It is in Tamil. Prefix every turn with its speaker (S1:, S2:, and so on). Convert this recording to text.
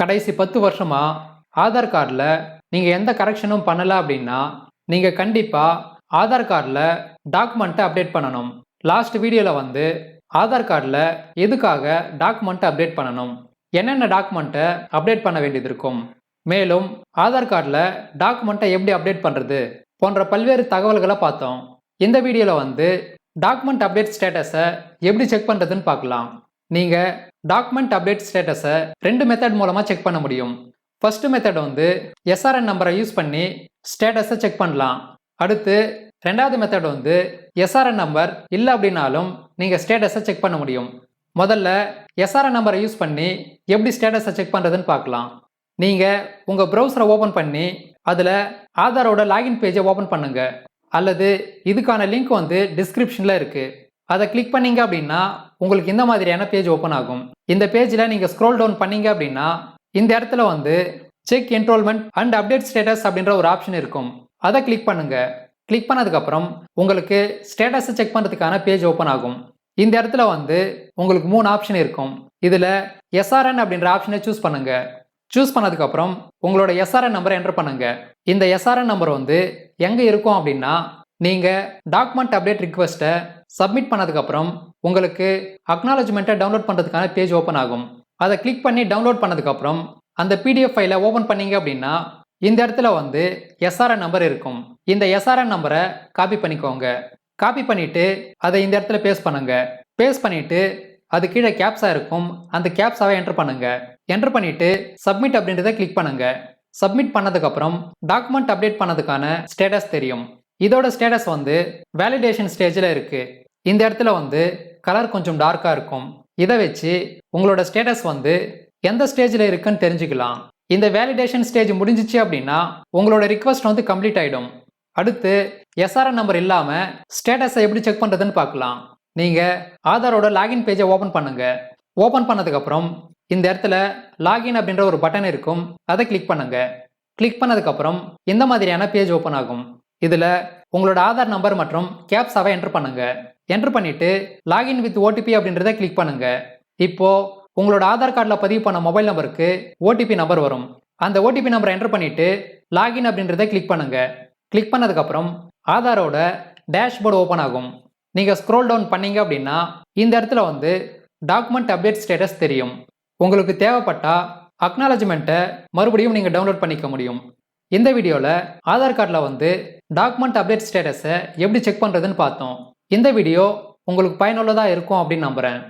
S1: கடைசி பத்து வருஷமா ஆதார் கார்டில் நீங்கள் எந்த கரெக்ஷனும் பண்ணலை அப்படின்னா நீங்கள் கண்டிப்பாக ஆதார் கார்டில் டாக்குமெண்ட்டை அப்டேட் பண்ணணும். லாஸ்ட் வீடியோவில் வந்து ஆதார் கார்டில் எதுக்காக டாக்குமெண்ட்டை அப்டேட் பண்ணணும்? என்னென்ன டாக்குமெண்ட்டை அப்டேட் பண்ண வேண்டியது இருக்கும்? மேலும் ஆதார் கார்டில் டாக்குமெண்ட்டை எப்படி அப்டேட் பண்ணுறது போன்ற பல்வேறு தகவல்களை பார்த்தோம். இந்த வீடியோவில் வந்து டாக்குமெண்ட் அப்டேட் ஸ்டேட்டஸை எப்படி செக் பண்ணுறதுன்னு பார்க்கலாம். நீங்கள் டாக்குமெண்ட் அப்டேட் ஸ்டேட்டஸை ரெண்டு மெத்தட் மூலமாக செக் பண்ண முடியும். ஃபர்ஸ்ட் மெத்தட் வந்து எஸ்ஆர்என் நம்பரை யூஸ் பண்ணி ஸ்டேட்டஸை செக் பண்ணலாம். அடுத்து ரெண்டாவது மெத்தட் வந்து எஸ்ஆர்என் நம்பர் இல்லை அப்படின்னாலும் நீங்கள் ஸ்டேட்டஸை செக் பண்ண முடியும். முதல்ல எஸ்ஆர்என் நம்பரை யூஸ் பண்ணி எப்படி ஸ்டேட்டஸை செக் பண்ணுறதுன்னு பார்க்கலாம். நீங்கள் உங்கள் ப்ரௌசரை ஓப்பன் பண்ணி அதில் ஆதாரோட லாகின் பேஜை ஓப்பன் பண்ணுங்கள் அல்லது இதுக்கான லிங்க் வந்து டிஸ்கிரிப்ஷனில் இருக்குது அதை கிளிக் பண்ணிங்க அப்படின்னா உங்களுக்கு இந்த மாதிரியான பேஜ் ஓப்பன் ஆகும். இந்த பேஜில் நீங்கள் ஸ்க்ரோல் டவுன் பண்ணீங்க அப்படின்னா இந்த இடத்துல வந்து check enrolment and update status அப்படின்ற ஒரு ஆப்ஷன் இருக்கும். அதை கிளிக் பண்ணுங்க. கிளிக் பண்ணதுக்கப்புறம் உங்களுக்கு ஸ்டேட்டஸை செக் பண்ணுறதுக்கான பேஜ் ஓப்பன் ஆகும். இந்த இடத்துல வந்து உங்களுக்கு மூணு ஆப்ஷன் இருக்கும். இதில் எஸ்ஆர்என் அப்படின்ற ஆப்ஷனை சூஸ் பண்ணுங்க. சூஸ் பண்ணதுக்கப்புறம் உங்களோட எஸ்ஆர்என் நம்பரை என்டர் பண்ணுங்க. இந்த எஸ்ஆர்என் நம்பர் வந்து எங்கே இருக்கும் அப்படின்னா நீங்கள் டாக்குமெண்ட் அப்டேட் ரிக்வெஸ்ட்டை சப்மிட் பண்ணதுக்கப்புறம் உங்களுக்கு அக்னாலஜ்மெண்ட்டை டவுன்லோட் பண்ணுறதுக்கான பேஜ் ஓப்பன் ஆகும். அதை கிளிக் பண்ணி டவுன்லோட் பண்ணதுக்கப்புறம் அந்த பிடிஎஃப் ஃபைலை ஓப்பன் பண்ணீங்க அப்படின்னா இந்த இடத்துல வந்து எஸ்ஆர்என் நம்பர் இருக்கும். இந்த எஸ்ஆர்என் நம்பரை காப்பி பண்ணிக்கோங்க. காப்பி பண்ணிவிட்டு அதை இந்த இடத்துல பேஸ்ட் பண்ணுங்க. பேஸ்ட் பண்ணிவிட்டு அது கீழே கேப்ஸாக இருக்கும். அந்த கேப்ஸாவை என்டர் பண்ணுங்க. என்டர் பண்ணிவிட்டு சப்மிட் அப்படின்றத கிளிக் பண்ணுங்க. சப்மிட் பண்ணதுக்கப்புறம் டாக்குமெண்ட் அப்டேட் பண்ணதுக்கான ஸ்டேட்டஸ் தெரியும். இதோட ஸ்டேட்டஸ் வந்து வேலிடேஷன் ஸ்டேஜில் இருக்கு. இந்த இடத்துல வந்து கலர் கொஞ்சம் டார்க்காக இருக்கும். இதை வச்சு உங்களோட ஸ்டேட்டஸ் வந்து எந்த ஸ்டேஜில் இருக்குன்னு தெரிஞ்சுக்கலாம். இந்த வேலிடேஷன் ஸ்டேஜ் முடிஞ்சிச்சு அப்படின்னா உங்களோட ரிக்வஸ்ட் வந்து கம்ப்ளீட் ஆகிடும் அடுத்து எஸ்ஆர்என் நம்பர் இல்லாமல் ஸ்டேட்டஸை எப்படி செக் பண்ணுறதுன்னு பார்க்கலாம். நீங்கள் ஆதாரோட லாகின் பேஜை ஓப்பன் பண்ணுங்க. ஓப்பன் பண்ணதுக்கப்புறம் இந்த இடத்துல லாகின் அப்படின்ற ஒரு பட்டன் இருக்கும். அதை கிளிக் பண்ணுங்க. கிளிக் பண்ணதுக்கப்புறம் இந்த மாதிரியான பேஜ் ஓப்பன் ஆகும். இதில் உங்களோட ஆதார் நம்பர் மற்றும் கேப்ஸாவை என்டர் பண்ணுங்க. என்டர் பண்ணிட்டு லாகின் வித் ஓடிபி அப்படின்றத கிளிக் பண்ணுங்க. இப்போ உங்களோட ஆதார் கார்டில் பதிவு பண்ண மொபைல் நம்பருக்கு ஓடிபி நம்பர் வரும். அந்த ஓடிபி நம்பரை என்டர் பண்ணிட்டு லாகின் அப்படின்றத கிளிக் பண்ணுங்க. கிளிக் பண்ணதுக்கப்புறம் ஆதாரோட டேஷ்போர்டு ஓப்பன் ஆகும். நீங்கள் ஸ்க்ரோல் டவுன் பண்ணீங்க அப்படின்னா இந்த இடத்துல வந்து டாக்குமெண்ட் அப்டேட் ஸ்டேட்டஸ் தெரியும். உங்களுக்கு தேவைப்பட்டா அக்னாலஜ்மெண்ட்டை மறுபடியும் நீங்கள் டவுன்லோட் பண்ணிக்க முடியும். இந்த வீடியோவில் ஆதார் கார்டில் வந்து டாக்குமெண்ட் அப்டேட் ஸ்டேட்டஸை எப்படி செக் பண்ணுறதுன்னு பார்த்தோம். இந்த வீடியோ உங்களுக்கு பயனுள்ளதாக இருக்கும் அப்படின்னு நம்புகிறேன்.